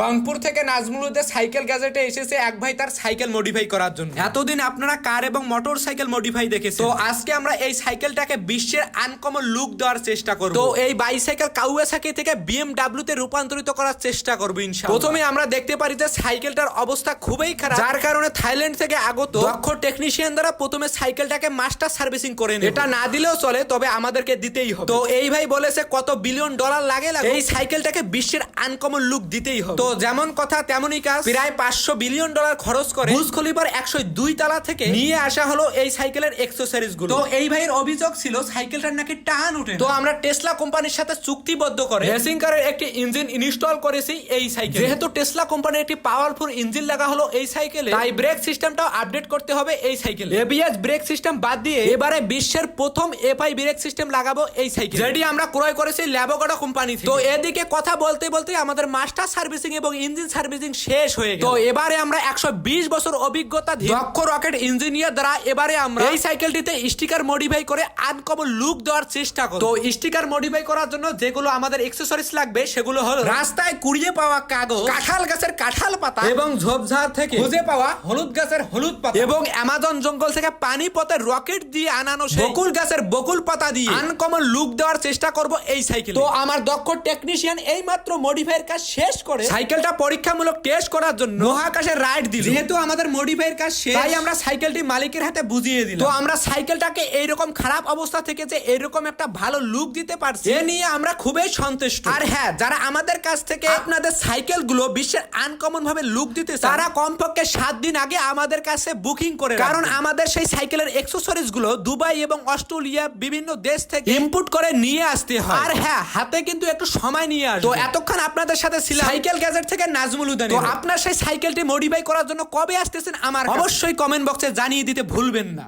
রংপুর থেকে নাজমুলুদের সাইকেল গ্যাজেটে এসেছে এক ভাই তার সাইকেল মডিফাই করার জন্য। এতদিন আপনারা কার এবং মোটর সাইকেল মডিফাই দেখেছেন? তো আজকে আমরা এই সাইকেলটাকে বিশ্বের আনকমন লুক দেওয়ার চেষ্টা করব। তো এই বাইসাইকেল কাউয়াসাকি থেকে বিএমডাব্লিউ তে রূপান্তরিত করার চেষ্টা করব ইনশাআল্লাহ। প্রথমে আমরা দেখতে পারি যে সাইকেলটার অবস্থা খুবই খারাপ। যার কারণে থাইল্যান্ড থেকে আগত দক্ষ টেকনিশিয়ান দ্বারা প্রথমে সাইকেলটাকে মাস্টার সার্ভিসিং করে নেবে। এটা না দিলেও চলে তবে আমাদেরকে দিতেই হবে। তো এই ভাই বলেছে কত বিলিয়ন ডলার লাগে লাগে এই সাইকেলটাকে বিশ্বের আনকমন লুক দিতেই হবে। তো যেমন কথা তেমনই কাজ। প্রায় পাঁচশো বিলিয়ন ডলার খরচ করে বুজ খলিফার একশো দুই তালা থেকে নিয়ে আসা হলো এই সাইকেলের এক্সেসরিজগুলো তো এই ভাইয়ের অভিযোগ ছিল সাইকেলটার নাকি টান উঠে তো আমরা টেসলা কোম্পানির সাথে চুক্তিবদ্ধ করে রেসিং কারের একটি ইঞ্জিন ইনস্টল করেছি এই সাইকেল। যেহেতু টেসলা কোম্পানির একটি পাওয়ারফুল ইঞ্জিন লাগা হলো এই সাইকেলে তাই ব্রেক সিস্টেমটাও আপডেট করতে হবে এই সাইকেল। এবিএস ব্রেক সিস্টেম বাদ দিয়ে এবারে বিশ্বের প্রথম এফআই ব্রেক সিস্টেম লাগাবো এই সাইকেল। যেটি আমরা ক্রয় করেছি ল্যাবোগাডো কোম্পানি তো এদিকে কথা বলতে বলতে আমাদের মাস্টার সার্ভিসিং এবং ইঞ্জিন সার্ভিসিং শেষ হয়ে তো এবারে আমরা একশো বছর অভিজ্ঞতা দক্ষ রকেট ইঞ্জিনিয়ার দ্বারা এবারে আমরা এই সাইকেলটিতে স্টিকার মডিফাই করে আনকমন লুক দেওয়ার চেষ্টা করব। তো স্টিকার মডিফাই করার জন্য যেগুলো আমাদের এক্সেসরিজ লাগবে সেগুলো হলো রাস্তায় কুড়িয়ে পাওয়া কাগজ কাঁঠাল গাছের কাঁঠাল পাতা এবং ঝোপঝাড় থেকে খুঁজে পাওয়া হলুদ গাছের হলুদ পাতা এবং অ্যামাজন জঙ্গল থেকে পানি পথে রকেট দিয়ে আনানো বকুল গাছের বকুল পাতা দিয়ে আনকমন লুক দেওয়ার চেষ্টা করব এই সাইকেল। তো আমার দক্ষ টেকনিশিয়ান এই মাত্র মডিফাইয়ের কাজ শেষ করে সাইকেলটা পরীক্ষামূলক টেস্ট করার জন্য মহাকাশে রাইড দিল। যেহেতু আমাদের মডিফাইয়ের কাজ শেষ তাই আমরা সাইকেলটি মালিকের হাতে বুঝিয়ে দিলাম। তো আমরা সাইকেলটাকে এইরকম খারাপ অবস্থা থেকে যে এরকম একটা ভালো লুক দিতে পারছি এ নিয়ে আমরা খুবই সন্তুষ্ট। আর হ্যাঁ যারা আমাদের কাছ থেকে আপনাদের সাইকেলগুলো বিশ্বের আনকমন ভাবে লুক দিতে তারা কমপক্ষে সাত দিন আগে আমাদের কাছে বুকিং করে কারণ আমাদের সেই সাইকেলের এক্সেসরিজগুলো দুবাই এবং অস্ট্রেলিয়া বিভিন্ন দেশ থেকে ইম্পোর্ট করে নিয়ে আসতে হয়। আর হ্যাঁ হাতে কিন্তু একটু সময় নিয়ে আসবে। তো এতক্ষণ আপনাদের সাথে ছিলাম। সাইকেল গ্যাজেট থেকে নাজমুল উদ্দিন তো আপনার সেই সাইকেলটি মডিফাই করার জন্য কবে আসতেছেন আমার অবশ্যই কমেন্ট বক্সে জানিয়ে দিতে ভুলবেন না।